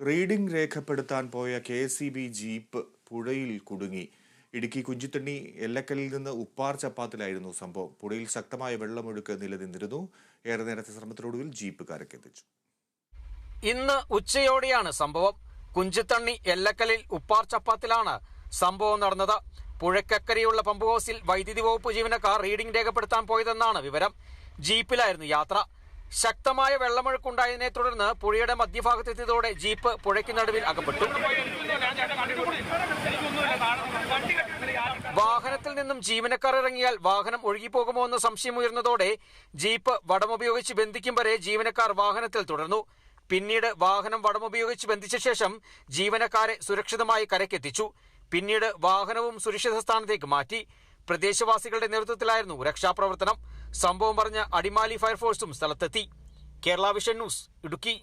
Reading രേഖപ്പെടുത്താൻ പോയ K C B jeep പുഴയിൽ കുടുങ്ങി. ഇടുക്കി കുഞ്ചിത്തണ്ണി എല്ലക്കല്ലിൽ നിന്ന് ഉപ്പാർ ചപ്പാത്തിലായിരുന്നു സംഭവം. പുഴയിൽ ശക്തമായ വെള്ളമൊഴുക്ക് നിലനിന്നിരുന്നു. ഏറെ നേരത്തെ ശ്രമത്തിനൊടുവിൽ ജീപ്പ് കരക്കെത്തിച്ചു ഇന്ന് ഉച്ചയോടെയാണ് സംഭവം. കുഞ്ചിത്തണ്ണി എല്ലക്കലിൽ ഉപ്പാർ ചപ്പാത്തിലാണ് സംഭവം നടന്നത്. പുഴക്കക്കരയുള്ള പമ്പ് ഹൗസിൽ വൈദ്യുതി വകുപ്പ് ജീവനക്കാർ റീഡിംഗ് രേഖപ്പെടുത്താൻ പോയതെന്നാണ് വിവരം. ജീപ്പിലായിരുന്നു യാത്ര. ശക്തമായ വെള്ളമൊഴുക്കുണ്ടായതിനെ തുടർന്ന് പുഴയുടെ മധ്യഭാഗത്തെത്തിയതോടെ ജീപ്പ് പുഴയ്ക്ക് നടുവിൽ അകപ്പെട്ടു. വാഹനത്തിൽ നിന്നും ജീവനക്കാർ ഇറങ്ങിയാൽ വാഹനം ഒഴുകിപ്പോകുമോ എന്ന സംശയം ഉയർന്നതോടെ ജീപ്പ് വടമുപയോഗിച്ച് ബന്ധിക്കും വരെ ജീവനക്കാർ വാഹനത്തിൽ തുടർന്നു. പിന്നീട് വാഹനം വടമുപയോഗിച്ച് ബന്ധിച്ച ശേഷം ജീവനക്കാരെ സുരക്ഷിതമായി കരക്കെത്തിച്ചു പിന്നീട് വാഹനവും സുരക്ഷിത സ്ഥാനത്തേക്ക് മാറ്റി. പ്രദേശവാസികളുടെ നേതൃത്വത്തിലായിരുന്നു രക്ഷാപ്രവർത്തനം. സംഭവം പറഞ്ഞ അടിമാലി ഫയർഫോഴ്സും സ്ഥലത്തെത്തി. Kerala vision news Idukki.